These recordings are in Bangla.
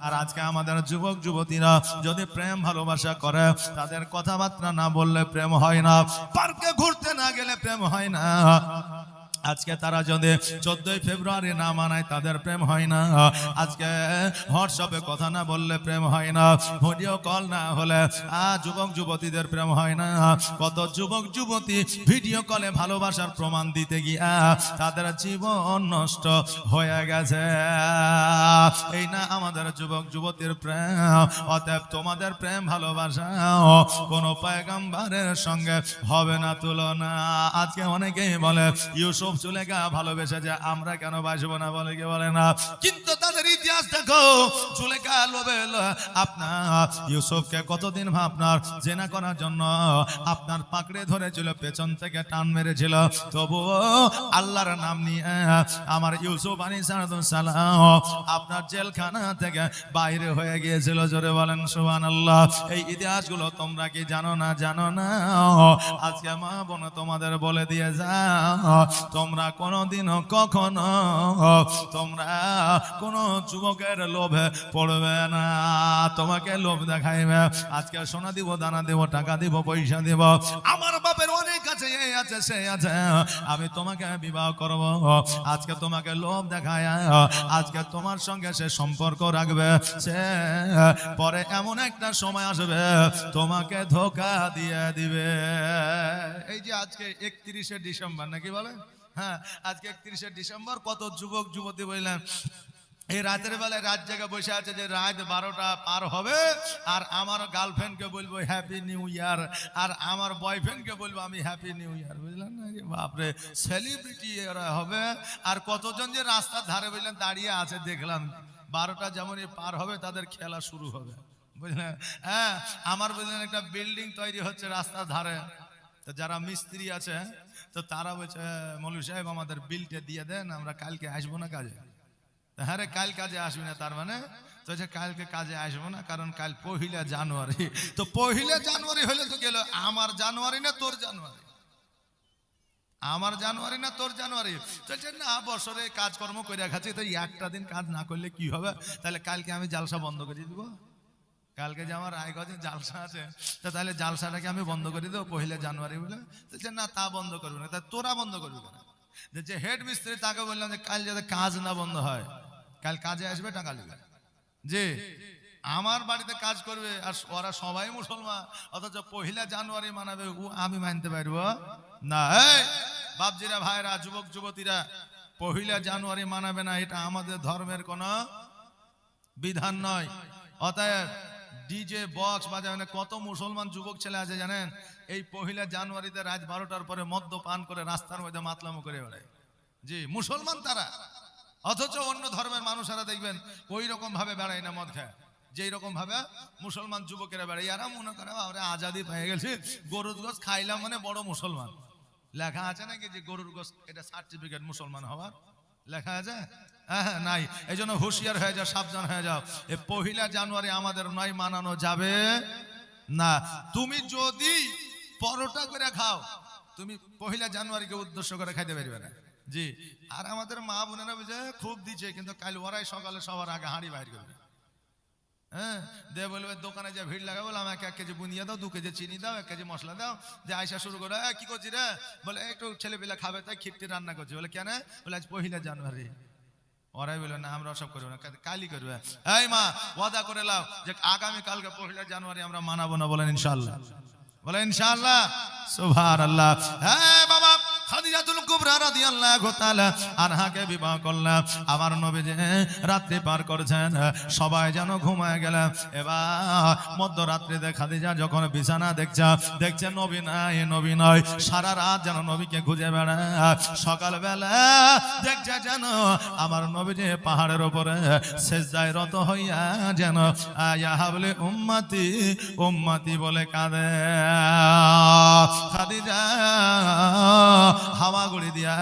আর আজকে আমাদের যুবক যুবতীরা যদি প্রেম ভালোবাসা করে, তাদের কথাবার্তা না বললে প্রেম হয় না। পার্কে ঘুরতে না গেলে প্রেম হয় না। আজকে তারা যদি চোদ্দই ফেব্রুয়ারি না মানায়, তাদের প্রেম হয় না। আজকে হোয়াটসঅ্যাপে কথা না বললে প্রেম হয় না, ভিডিও কল না হলে যুবক, যুবতীদের প্রেম হয় না। কত যুবক, যুবতী ভিডিও কলে ভালোবাসার প্রমাণ দিতে গিয়া তাদের জীবন নষ্ট হয়ে গেছে। এই না আমাদের যুবক, যুবতীর প্রেম, অতএব তোমাদের প্রেম, ভালোবাসা কোনো পয়গম্বরের সঙ্গে হবে না, তুলনা। আজকে অনেকেই বলে, ইউসুফ চলে গা, ভালোবেসে যে আমরা কেন বাসবো না বলে কে বলে না? কিন্তু তাদের ইতিহাস দেখো গা লোবে আপনার ইউসুফকে কতদিন আপনার জেনা করার জন্য আপনার পাকড়ে ধরেছিল, পেছন থেকে টান মেরেছিল। তবুও আল্লাহর নাম নিয়ে আমার ইউসুফ আলী সালাম আপনার জেলখানা থেকে বাইরে হয়ে গিয়েছিল, জোরে বলেন সুবান আল্লাহ এই ইতিহাসগুলো তোমরা কি জানো না? জানো না? আজকে মা বোন তোমাদের বলে দিয়ে যাও। তোমরা কোনোদিনও কখনো, তোমরা কোনো যুবকের লোভে পড়বে না। তোমাকে লোভ দেখাইবে। আজকে সোনা দিব, দানা দিব, টাকা দিব, পয়সা দিব। আমার বাপের অনেক আছে এই আছে, সে আছে। আমি তোমাকে বিবাহ করব। আজকে তোমাকে লোভ দেখায়। আজকে তোমার সঙ্গে সে সম্পর্ক রাখবে। সে পরে এমন একটা সময় আসবে, তোমাকে ধোকা দিয়ে দিবে। এই যে আজকে একত্রিশে ডিসেম্বর, নাকি বলে? হ্যাঁ আজকে একত্রিশে ডিসেম্বর, কত যুবক, যুবতী বললেন এই রাতের বেলায় রাত জায়গায় বসে আছে যে রাত বারোটা পার হবে, আর আমার গার্লফ্রেন্ডকে বলব হ্যাপি নিউ ইয়ার আর আমার বয়ফ্রেন্ডকে বলব, আমি হ্যাপি নিউ ইয়ার বুঝলেন না যে বাপরে সেলিব্রিটি এরা হবে। আর কতজন যে রাস্তার ধারে বুঝলেন দাঁড়িয়ে আছে, দেখলাম। বারোটা যেমনই পার হবে, তাদের খেলা শুরু হবে। বুঝলেন? হ্যাঁ আমার বুঝলেন একটা বিল্ডিং তৈরি হচ্ছে রাস্তার ধারে। তো যারা মিস্ত্রি আছে তো তারা বলছে মৌলী সাহেব, আমাদের বিলটা দিয়ে দেন, আমরা কালকে আসব না কাজে। হ্যাঁ কাল কাজে আসবি না, তার মানে? তো হচ্ছে কালকে কাজে আসব না, কারণ কাল পহিলা জানুয়ারি। তো পহিলা জানুয়ারি হলে তো গেল, আমার জানুয়ারি না তোর জানুয়ারি? আমার জানুয়ারি না তোর জানুয়ারি? চলছে না, বছরে কাজকর্ম করে খাচ্ছি, তো একটা দিন কাজ না করলে কি হবে? তাহলে কালকে আমি জালসা বন্ধ করে দিব। কালকে যে আমার রায়গঞ্জে জালসা আছে, তা তাহলে জালসাটাকে আমি বন্ধ করে দেবো পহিলা জানুয়ারি বলে। বলছে না, তা বন্ধ করবি না। তা তোরা বন্ধ করবি কেন? যে- যে হেড মিস্ত্রি তাকে বললাম যে কাল যাতে কাজ না বন্ধ হয়। কাল কাজে আসবে, টাকা নেবে। যে আমার বাড়িতে কাজ করবে, আর ওরা সবাই মুসলমান। অথচ পহিলা জানুয়ারি মানাবে, ও আমি মানতে পারব? না বাপজিরা, ভাইরা, যুবক, যুবতীরা, পহিলা জানুয়ারি মানাবে না, এটা আমাদের ধর্মের কোন বিধান নয়। অতএব ডিজে বক্স বাজাবে না কত মুসলমান যুবক ছেলে আছে জানেন? এই পহিলা জানুয়ারিতে রাত বারোটার পরে মদ্য পান করে রাস্তার মধ্যে মাতলামো করে বেড়ায়। জি, মুসলমান তারা। অথচ অন্য ধর্মের মানুষেরা দেখবেন ওই রকম ভাবে বেড়ায় না মদ খায়। যেই রকম ভাবে মুসলমান যুবকেরা বেড়ায়, এরা মনে করে আমরা আজাদি পেয়ে গেছি, গরুর গোস খাইলাম মানে বড় মুসলমান। লেখা আছে নাকি যে গরুর গোস এটা সার্টিফিকেট মুসলমান হওয়ার? লেখা আছে? হ্যাঁ হ্যাঁ, নাই। এই জন্য হুঁশিয়ার হয়ে যাও সাবধান হয়ে যাও। এ পহিলা জানুয়ারি আমাদের নয় মানানো যাবে না। তুমি যদি পরোটা করে খাও তুমি পহিলা জানুয়ারিকে উদ্দেশ্য করে খাইতে পারবে না। জি। আর আমাদের মা বোনেরা বুঝে খুব দিচ্ছে কিন্তু কাল ওরাই সকালে সবার আগে হাঁড়ি বাইর করবে। হ্যাঁ? দে বলবে দোকানে যে ভিড় লাগাবো বলে আমাকে এক কেজি বুনিয়া দাও দু কেজি চিনি দাও এক কেজি মশলা দাও। যে আয়সা শুরু করে "এ, কি করছি রে? বলে একটু ছেলে পেলে খাবে তাই খিটটি রান্না করছি। বলে কেন? বলে আজ পহিলা জানুয়ারি। ওরাই বলে না আমরা সব করব না কালই করবে। এই মা ওয়াদা করে লাও যে আগামী কালকে পহিলা জানুয়ারি আমরা মানাবো না বলেন ইনশাল্লাহ বলে ইনশাআল্লাহ। সুবহান আল্লাহ হ্যাঁ বাবা। খাদিজাতুল কুবরা রাদিয়াল্লাহু তাআলা আনহাকে বিবাহ করলাম। আমার নবী যে রাত্রি পার করেছেন, সবাই যেন ঘুমায় গেল এবার মধ্যরাত্রিতে খাদিজা যখন বিছানা দেখছে দেখছে নবী নাই, নবী নয়। সারা রাত যেন নবীকে খুঁজে বেড়ায়। সকালবেলা দেখছে যেন আমার নবী যে পাহাড়ের উপরে সেজদায় রত হইয়া যেন, আয়া বলে উম্মাতি উম্মাতি বলে কাঁদে। খাদিজা হাওয়া গুড়ি দিয়া,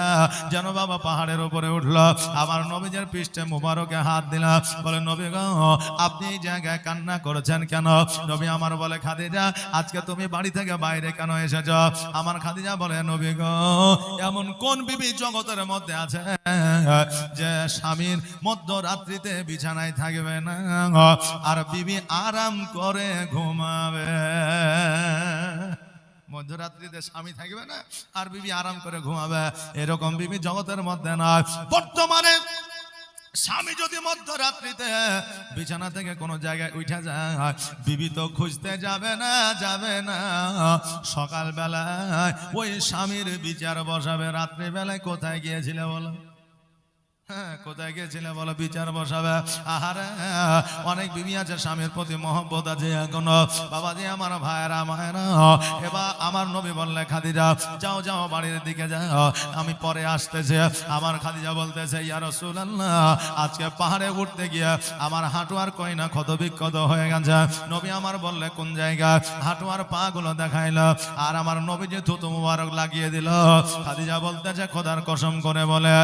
যেন বাবা পাহাড়ের উপরে উঠল। আমার নবীজের পৃষ্ঠে মুবারকে হাত দিলা, বলে, নবী আপনি এই জায়গায় কান্না করেছেন কেন? নবী আমার বলে, খাদিজা, আজকে তুমি বাড়ি থেকে বাইরে কেন এসেছ? আমার খাদিজা বলে, নবী গো, এমন কোন বিবি জগতের মধ্যে আছে যে স্বামীর মধ্যরাত্রিতে বিছানায় থাকবে না? আর বিবি আরাম করে ঘুমাবে। মধ্যরাত্রিতে স্বামী থাকবে না, আর বিবি আরাম করে ঘুমাবে। এরকম বিবি জগতের মধ্যে নয়। বর্তমানে স্বামী যদি মধ্যরাত্রিতে বিছানা থেকে কোনো জায়গায় উঠে যায়, বিবি তো খুঁজতে যাবে না যাবে না। সকালবেলায় ওই স্বামীর বিচার বসাবে, রাত্রিবেলায় কোথায় গিয়েছিলে বলো? কোথায় গিয়েছিলে বলো, বিচার বসাবে? আহারে, অনেক বিবি আছে, স্বামীর প্রতি মহব্বত আছে এখনও। বাবাজি, আমার ভাইয়েরা, মায়েরা, এবার আমার নবী বললে, খাদিজা, যাও যাও, বাড়ির দিকে যাও, আমি পরে আসতেছে। আমার খাদিজা বলতেছে, ইয়া রাসূলুল্লাহ, আজকে পাহাড়ে উঠতে গিয়ে আমার হাঁটু আর কই না ক্ষত বিক্ষত হয়ে গেছে। নবী আমার বললে, কোন জায়গায়? হাঁটু আর পা গুলো দেখাইলো, আর আমার নবী যে থুতু মুবারক লাগিয়ে দিল। খাদিজা বলতেছে, খোদার কসম করে বলে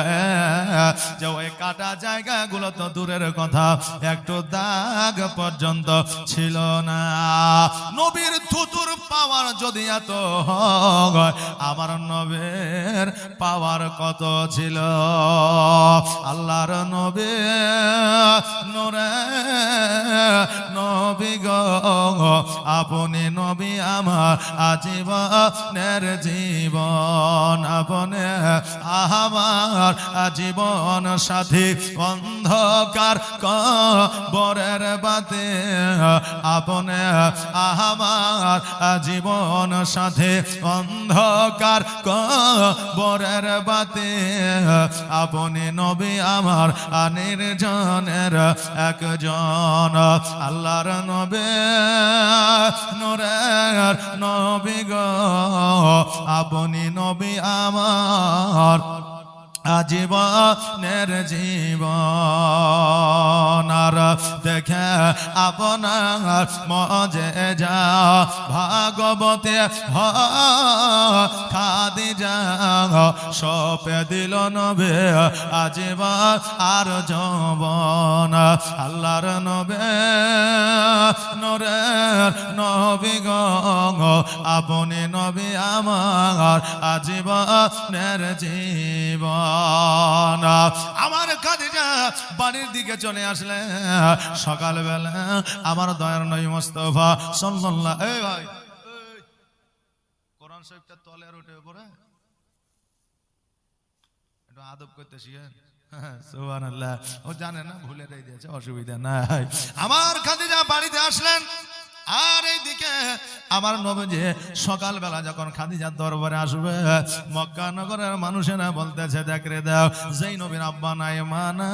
যে ওই কাটা জায়গাগুলো তো দূরের কথা, একটু দাগ পর্যন্ত ছিল না। নবীর থুতুর পাওয়ার যদি এত আমার নবীর পাওয়ার কত ছিল? আল্লাহর নবী, নোরে নবী গো, আপনি নবী আমার আজীবনের জীবন, আপনি আমার জীবন সাথী অন্ধকার কবরের বাতে, আপনি আমার জীবন সাথে অন্ধকার কবরের বাতে, আপনি নবী আমার নির্জনের একজন, আল্লাহর নবে, নূরের নবী গ, আপনি নবী আমার আজীবনের জীবন আর দেখে আপনার মজে যা ভাগবতে খাদি যা সপে দিল নবে আজীবন আর যৌবন। আল্লাহর নবে নরের নবী গঙ্গ আপনি নবী আমার আজীবনের জীবন। আমার খাদিজা বাড়ির দিকে চলে আসলে। সকালবেলা আমার দয়ার নই মোস্তফা সাল্লাল্লাহু এই ভাই কোরআন শরীফটা তলে আর উঠে পড়ে। একটু আদব করতে শিখেন। ও জানে না, ভুলে দিয়েছে, অসুবিধা নাই। আমার খাদিজা বাড়িতে আসলেন। আর এইদিকে আমার নবী সকালবেলা যখন খাদিজার দরবারে আসবে, মক্কা নগরের মানুষেরা বলতেছে, দেখ রে দাও, যেই নবীর আব্বা নাই মানা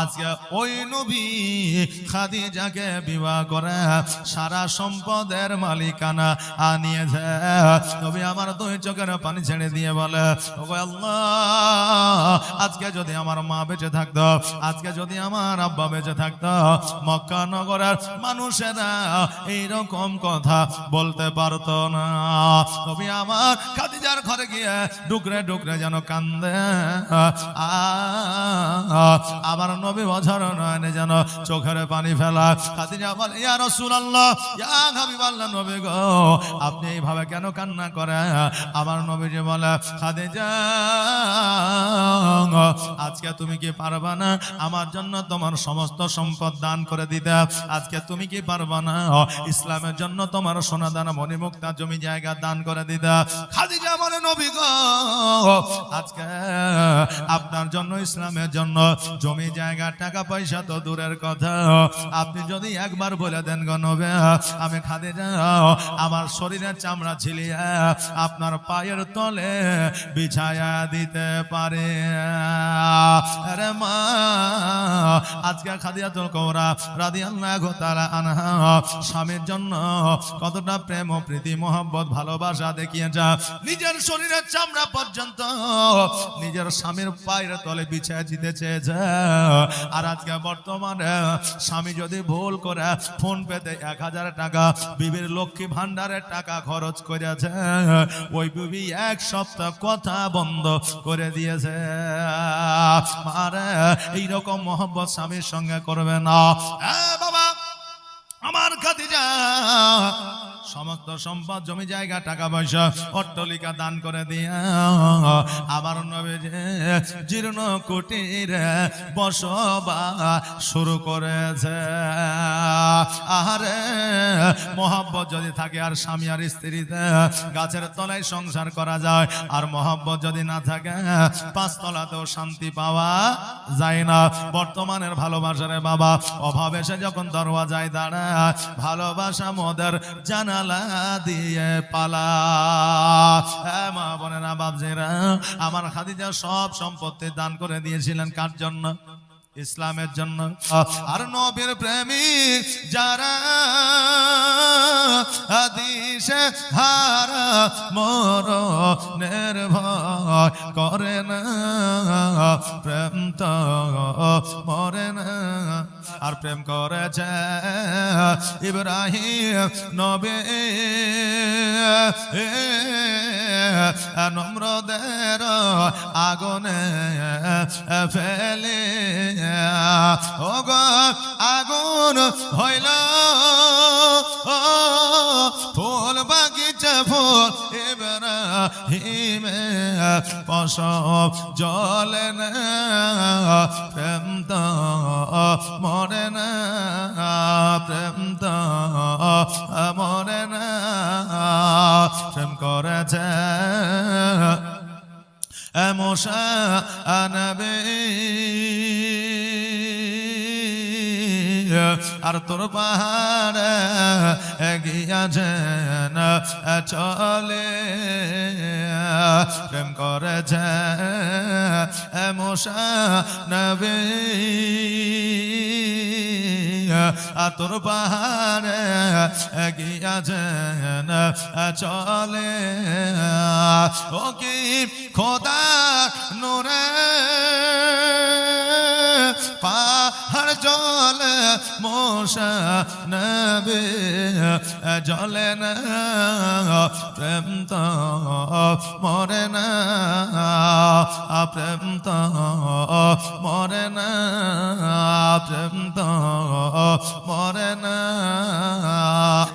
আজকে ওই নবী খাদিজাকে বিবাহ করে সারা সম্পদের মালিকানা আনিয়েছে। নবী আমার দুই চোখের পানি ছেড়ে দিয়ে বলে আল্লাহ, আজকে যদি আমার মা বেঁচে থাকতো, আজকে যদি আমার আব্বা বেঁচে থাকতো, মক্কা নগরের মানুষেরা এইরকম কথা বলতে পারতো না। তবে আমার খাদিজার ঘরে গিয়ে ডুকরে ডুকরে যেন কান্দে। আমার নবী বছর নয়নে যেন চোখের পানি ফেলা। খাদিজা বলে, ইয়া রাসূলুল্লাহ, ইয়া নবী গো, আপনি এইভাবে কেন কান্না করে আমার নবীজি বলে, খাদিজা, আজকে তুমি কি পারবা না? আমার জন্য তোমার সমস্ত সম্পদ দান করে দিতে। আজকে তুমি কি পারবা না? ইসলামের জন্য তোমার সোনা দানা মণিমুক্তা জমি জায়গা দান করে দিতে খাদিজা বলে, নবী আজকে আপনার জন্য, ইসলামের জন্য জমি জায়গা, টাকা পয়সা তো দূরের কথা। আপনি যদি একবার বলে দেন গো নবে, আমি খাদিজা, আমার শরীরের চামড়া ছিলিয়ে আপনার পায়ের তলে বিছায়া দিতে পারে। আরে মা, আজকে খাদিজাতুল কৌরা রাদিয়াল্লাহু তাআলা আনহা স্বামীর জন্য কতটা প্রেম, প্রীতি, মোহব্বত, ভালোবাসা দেখিয়ে যা নিজের শরীরের চামড়া পর্যন্ত নিজের স্বামীর পায়ের তলে বিছায় দিতে চেয়েছে? আর আজকে বর্তমানে স্বামী যদি ভুল করে ফোন পেতে এক হাজার টাকা, বিবির লক্ষ্মী ভান্ডারের টাকা খরচ করেছে, ওই বিবি এক সপ্তাহ কথা বন্ধ করে দিয়েছে। মারে, এইরকম মোহব্বত স্বামীর সঙ্গে করবে না। বাবা আমার খাদিজা সমস্ত সম্পদ, জমি, জায়গা, টাকা, পয়সা, অট্টলিকা দান করে দিয়া। আবার জীর্ণ কুটির বসবা শুরু করেছে। আহারে, মহাব্বত যদি থাকে আর স্বামী আর স্ত্রীতে, গাছের তলায় সংসার করা যায়। আর মহাব্বত যদি না থাকে, পাঁচতলাতেও শান্তি পাওয়া যায় না। বর্তমানের ভালোবাসারে বাবা, অভাব এসে যখন দরওয়াজায় দাঁড়ায়, ভালোবাসা মোদের দিয়ে পালা। আমার খাদিজা সব সম্পত্তি দান করে দিয়েছিলেন কার জন্য? ইসলামের জন্য। আর নবীর প্রেমী যারা হাদিসে হারা মর নির্ভয় করে না, প্রেম তো মরে না। আর প্রেম করেছে ইব্রাহিম নবে। নম্রদের আগুনে ফেলে ও গো আগুন হইল। ফুল বাগিচা, ফুল এবার হিমে পশব জলে না, প্রেম মরে না, প্রেম আর তোর পাহাড় না চলে। প্রেম করেছে মশা নবী আর তোর পাহাড় জলে মশা জলে না, প্রেম তো মরে না, প্রেম তো মরে না, প্রেম তো মরে না।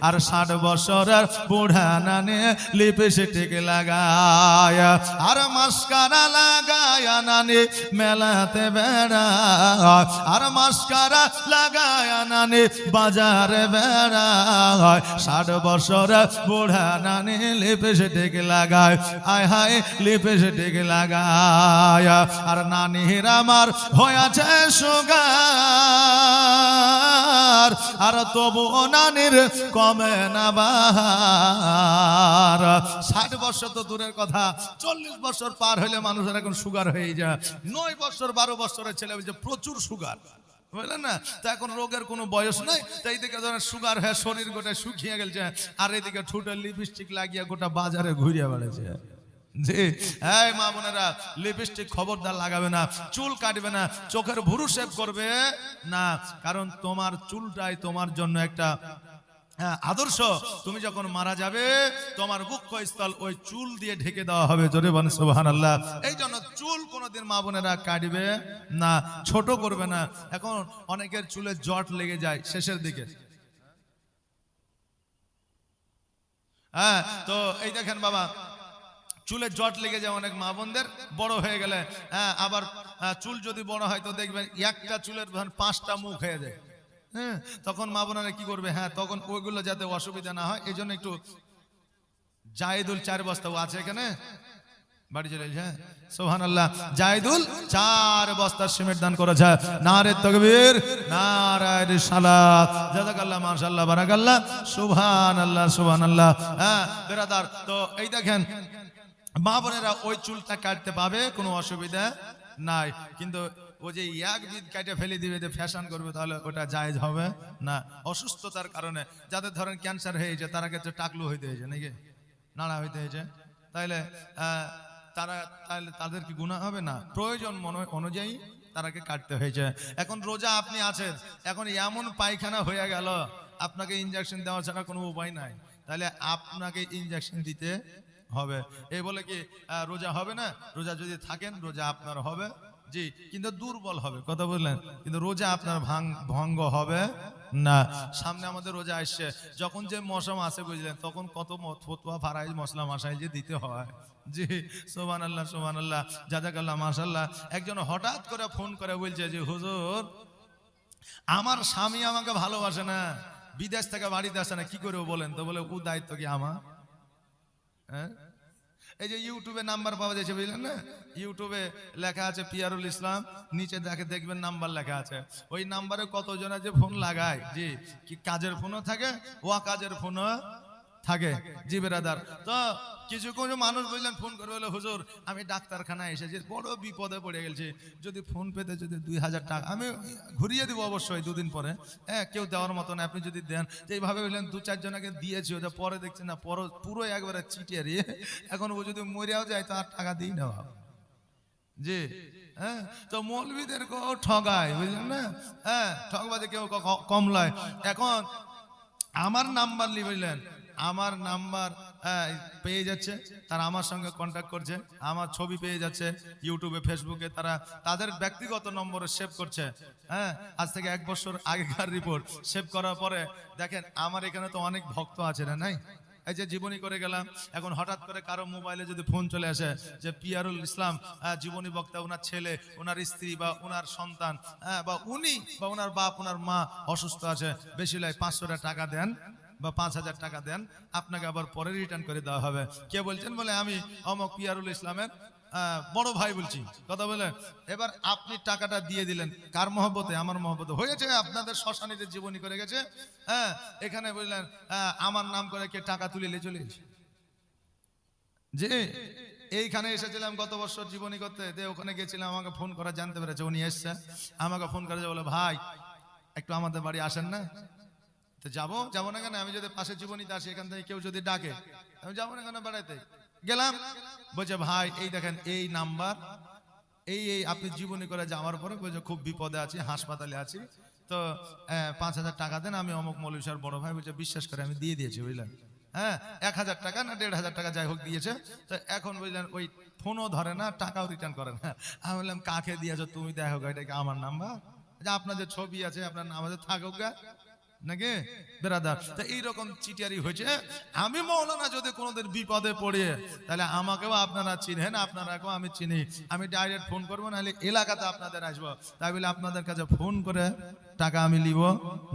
আর ষাট বছরের বুড়া নানে লিপস্টিক লাগায়, আর মাস্কারা লাগায়, নানি মেলাতে বেড়া আর মাস্কারা লাগায় নানি বাজারে বেড়ায় ষাট বছরের বুড়া নানি লিপস্টিক লাগায়। আয় হায় লিপস্টিক লাগায়। আর নানির আমার হয়েছে সুগার। আর তবু নানির কমে না বাহার ষাট বছর তো দূরের কথা। চল্লিশ বছর পার হলে মানুষের এখন সুগার হয়ে যায়। নয় বছর, বারো বছরের ছেলে যে প্রচুর সুগার। বুঝলেন না? তা এখন রোগের কোনো বয়স নাই, তো এইদিকে ধরেন সুগার হ্যাঁ শরীর গোটা শুকিয়ে গেছে আর এদিকে ঠুটে লিপস্টিক লাগিয়ে গোটা বাজারে ঘুরিয়ে বেড়েছে জি, এই মা বোনেরা লিপস্টিক খবরদার লাগাবে না, চুল কাটবে না, চোখের ভুরু সেভ করবে না, কারণ তোমার চুলটাই তোমার জন্য একটা হ্যাঁ, আদর্শ তুমি যখন মারা যাবে তোমার বক্ষস্থল ওই চুল দিয়ে ঢেকে দেওয়া হবে। জোরে বন আল্লাহ এই জন্য চুল কোনোদিন মা বোনেরা কাটবে না ছোট করবে না। এখন অনেকের চুলে জট লেগে যায় শেষের দিকে। হ্যাঁ তো এই দেখেন বাবা চুলে জট লেগে যায় অনেক মা বোনদের বড় হয়ে গেলে হ্যাঁ আবার আহ, চুল যদি বড় হয় তো দেখবেন একটা চুলের পাঁচটা মুখ হয়ে যায়। হ্যাঁ তখন মা বোনারা কি করবে? হ্যাঁ তখন ওইগুলো যাতে অসুবিধা না হয় এই জন্য একটু জাহিদুল চার বস্তা আছে এখানে। বাড়ি হ্যাঁ আল্লাহ চার বস্তা সিমেন্ট দান করেছে। আল্লাহ আল্লাহ হ্যাঁ বেরাদার, তো এই দেখেন, মা বোনেরা ওই চুলটা কাটতে পাবে, কোনো অসুবিধা নাই। কিন্তু ও যে এক বিদ কাটে ফেলে দিবে যে ফ্যাশন করবে তাহলে ওটা জায়েজ হবে না। অসুস্থতার কারণে যাদের ধরেন ক্যান্সার হয়েছে তারা ক্ষেত্রে টাকলু হইতে হয়েছে নাকি? নাড়া হইতে হয়েছে। আহ, তারা তাহলে তাদের কি গুণা হবে? না। প্রয়োজন মনে- অনুযায়ী তারাকে কাটতে হয়েছে। এখন রোজা আপনি আছেন এখন এমন পায়খানা হয়ে গেল আপনাকে ইনজেকশন দেওয়া ছাড়া কোনো উপায় নাই। তাহলে আপনাকে ইনজেকশন দিতে হবে। এই বলে কি রোজা হবে না? রোজা যদি থাকেন রোজা আপনার হবে। জি, কিন্তু দুর্বল হবে, কথা বললেন কিন্তু রোজা আপনার ভাঙ ভঙ্গ হবে না। সামনে আমাদের রোজা আসছে। যখন যে মৌসুম আসে বুঝলেন, তখন কত ফতুয়া, ফারাইজ মশলা মাসাইল যে দিতে হয়। জি সোমান আল্লাহ সোমান আল্লাহ জাজাকাল্লাহ মাসাল্লাহ একজন হঠাৎ করে ফোন করে বলছে যে, হুজুর, আমার স্বামী আমাকে ভালোবাসে না। বিদেশ থেকে বাড়িতে আসে না, কি করে বলেন তো? বলে, ও দায়িত্ব কি আমার? হ্যাঁ? এই যে ইউটিউবে নাম্বার পাওয়া যাচ্ছে, বুঝলেন না? ইউটিউবে লেখা আছে, পিয়ারুল ইসলাম নিচে দেখে দেখবেন নাম্বার লেখা আছে। ওই নাম্বারে কতজন যে ফোন লাগায়। জি, কি কাজের ফোনও থাকে ও কাজের ফোনও থাকে জি বেরাদার। তো কিছু কিছু মানুষ বুঝলেন ফোন করে বলে হুজুর আমি ডাক্তারখানায় এসেছি বড় বিপদে পড়ে গেছি। যদি ফোন পেতে যদি দুই হাজার টাকা আমি ঘুরিয়ে দিব অবশ্যই দুদিন পরে। হ্যাঁ কেউ দেওয়ার মতন আপনি যদি দেন। যে এইভাবে বললেন দু চারজনকে দিয়েছি ওটা পরে দেখছেন না পর পুরো একবারে চিটিয়ে রিয়ে এখন ও যদি মরিয়াও যায় তো আর টাকা দিই নেওয়া জি হ্যাঁ? তো মৌলবীদেরকেও ঠগায় বুঝলেন না? হ্যাঁ ঠগবাদে কেউ কমলায়। এখন আমার নাম্বার লি বুঝলেন আমার নাম্বার হ্যাঁ, পেয়ে যাচ্ছে। তারা আমার সঙ্গে কন্ট্যাক্ট করছে। আমার ছবি পেয়ে যাচ্ছে ইউটিউবে ফেসবুকে তারা তাদের ব্যক্তিগত নম্বরে সেভ করছে। হ্যাঁ আজ থেকে এক বছর আগেকার রিপোর্ট সেভ করার পরে দেখেন আমার এখানে তো অনেক ভক্ত আছে না নাই? এই যে জীবনী করে গেলাম এখন হঠাৎ করে কারও মোবাইলে যদি ফোন চলে আসে যে পিয়ারুল ইসলাম আহ, জীবনী বক্তা ওনার ছেলে ওনার স্ত্রী বা ওনার সন্তান হ্যাঁ, বা উনি বা ওনার বাপ ওনার মা অসুস্থ আছে বেশি লাই পাঁচশো টাকা দেন। বা পাঁচ হাজার টাকা দেন, আপনাকে আবার পরে রিটার্ন করে দেওয়া হবে। কে বলছেন? বলে, আমি অমক পিয়ারুল ইসলামের বড় ভাই বলছি। কথা বলে, এবার আপনি টাকাটা দিয়ে দিলেন। কার মহব্বতে? আমার মহব্বতে। হয়েছে, আপনাদের শ্মশানীদের জীবনী করে গেছে। হ্যাঁ এখানে বললেন আমার নাম করে কে টাকা তুলে নিয়ে চলে গেছে। যে এইখানে এসেছিলাম গত বছর জীবনী করতে। দে, ওখানে গেছিলাম, আমাকে ফোন করা জানতে পেরেছে, উনি এসছে। আমাকে ফোন করেছে, বলে, ভাই, একটু আমাদের বাড়ি আসেন না? তো যাব? যাব না কেন? আমি যদি পাশে জীবনীতে আসি, এখান থেকে কেউ যদি ডাকে, আমি যাব না কেন বেড়াইতে? গেলাম। বলছে, ভাই, এই দেখেন, এই নাম্বার, এই এই, আপনি জীবনী করে যাওয়ার পরে বলছে খুব বিপদে আছি, হাসপাতালে আছি। তো পাঁচ হাজার টাকা দেন, আমি অমুক মৌলী স্যার বড় ভাই, বলছে, বিশ্বাস করে, আমি দিয়ে দিয়েছি, বুঝলেন? হ্যাঁ এক হাজার টাকা না দেড় হাজার টাকা যাই হোক দিয়েছে। তো এখন বুঝলেন ওই ফোনও ধরে না, টাকাও রিটার্ন করে না। আমি বললাম, কাকে দিয়েছ? তুমি দেখো এটা কি আমার নাম্বার? যে আপনার ছবি আছে, আপনার নাম আছে, থাকুক গা। নাকি? বেরাদার। তো এইরকম চিটিয়ারি হয়েছে আমি মৌলানা যদি কোনোদিন বিপদে পড়ে তাহলে আমাকেও আপনারা চিনেন আপনারাকেও আমি চিনি। আমি ডাইরেক্ট ফোন করব নাহলে এলাকাতে আপনাদের আসব। তাই বলে আপনাদের কাছে ফোন করে টাকা আমি নিব?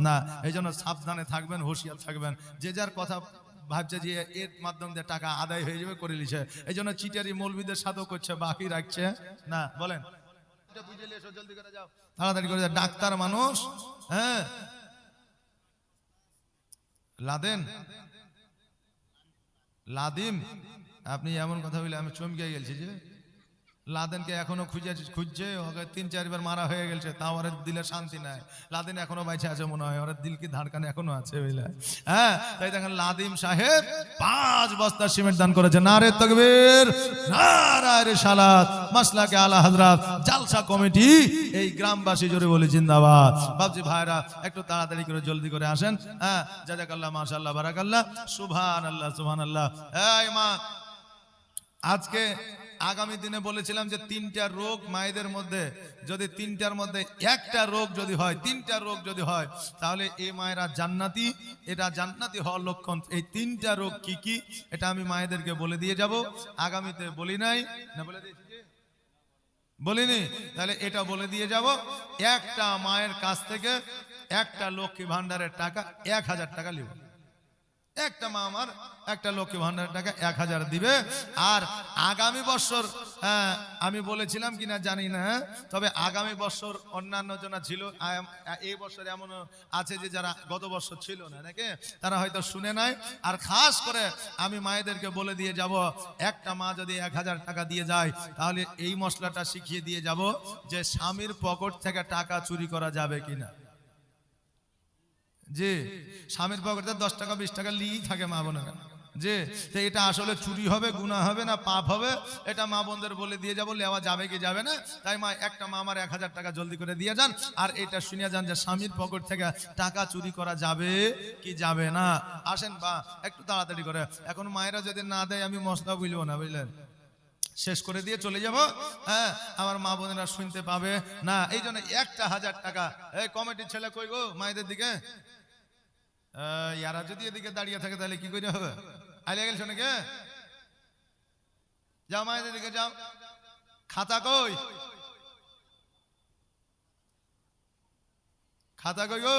না এই জন্য সাবধানে থাকবেন হুঁশিয়ার থাকবেন। যে যার কথা ভাবছে যে এর মাধ্যম দিয়ে টাকা আদায় হয়ে যাবে করে নিছে। এই জন্য চিটারি মৌলবীদের সাথেও করছে বাকি রাখছে। না বলেন। তাড়াতাড়ি করে। ডাক্তার মানুষ হ্যাঁ। লাদেন? লাদিম আপনি এমন কথা বলে আমি চমকে গেছি যে লাদেনকে এখনও খুঁজে খুঁজছে, ওকে তিন চারবার মারা হয়ে গেছে তাও ওর দিলে শান্তি নাই। লাদেন এখনও বাইছে আছে মনে হয়, ওর দিল কি ধারকান এখনও আছে বুঝলে হ্যাঁ তাই দেখেন লাদিম সাহেব পাঁচ বস্তা সিমেন্ট দান করেছে। নারে তকবীর, নারায় সালাত মাসলাকে আলা হযরত, জালসা কমিটি, এই গ্রামবাসী জুড়ে বলি জিন্দাবাদ। বাবজি ভাইরা, একটু তাড়াতাড়ি করে জলদি করে আসেন। হ্যাঁ জাজাকাল্লাহ, মাশাআল্লাহ, বারাকাল্লাহ। সুবহানাল্লাহ সুবহানাল্লাহ। এই মা, আজকে আগামী দিনে বলেছিলাম যে তিনটা রোগ মায়েদের মধ্যে, যদি তিনটার মধ্যে একটা রোগ যদি হয়, তিনটা রোগ যদি হয়, তাহলে এই মায়েরা জান্নাতি। এটা জান্নাতি হওয়ার লক্ষণ। এই তিনটা রোগ কি কি, এটা আমি মায়েদেরকে বলে দিয়ে যাব। আগামীতে বলি নাই। না, বলে বলিনি? তাহলে এটা বলে দিয়ে যাব। একটা মায়ের কাছ থেকে একটা লক্ষ্মী ভান্ডারের টাকা এক হাজার টাকা লিব। একটা মা আমার, একটা লক্ষ্মী ভান্ডারের টাকা এক হাজার দিবে। আর আগামী বছর হ্যাঁ আমি বলেছিলাম কিনা জানি না তবে আগামী বছর অন্যান্য জনা ছিল এই বছর এমন আছে যে যারা গত বছর ছিল না, নাকি? তারা হয়তো শুনে নাই। আর খাস করে আমি মায়েদেরকে বলে দিয়ে যাব, একটা মা যদি এক হাজার টাকা দিয়ে যায়, তাহলে এই মশলাটা শিখিয়ে দিয়ে যাব যে স্বামীর পকেট থেকে টাকা চুরি করা যাবে কিনা। যে স্বামীর পকেটে দশ টাকা, বিশ টাকা লিই থাকে মা বোনেরা। যে এটা আসলে চুরি হবে, গুণা হবে না পাপ হবে, এটা মা বোনদের বলে দিয়ে যাব, লেওয়া যাবে কি যাবে না। তাই মা, একটা মা আমার এক হাজার টাকা জলদি করে দিয়ে যান, আর এটা শুনিয়া যান যে স্বামীর পকেট থেকে টাকা চুরি করা যাবে কি যাবে না। আসেন বা, একটু তাড়াতাড়ি করে। এখন মায়েরা যদি না দেয়, আমি মশলা বুঝব না, বুঝলেন? শেষ করে দিয়ে চলে যাব হ্যাঁ আমার মা বোনেরা শুনতে পাবে। না এই জন্য একটা হাজার টাকা। এই কমিটির ছেলে কই গো মায়েদের দিকে? ইয়ারা যদি এদিকে দাঁড়িয়ে থাকে, তাহলে কি করে হবে? আলিয়া গেল নাকি যাও মায়ের এদিকে যাও। খাতা কই? খাতা কই গো?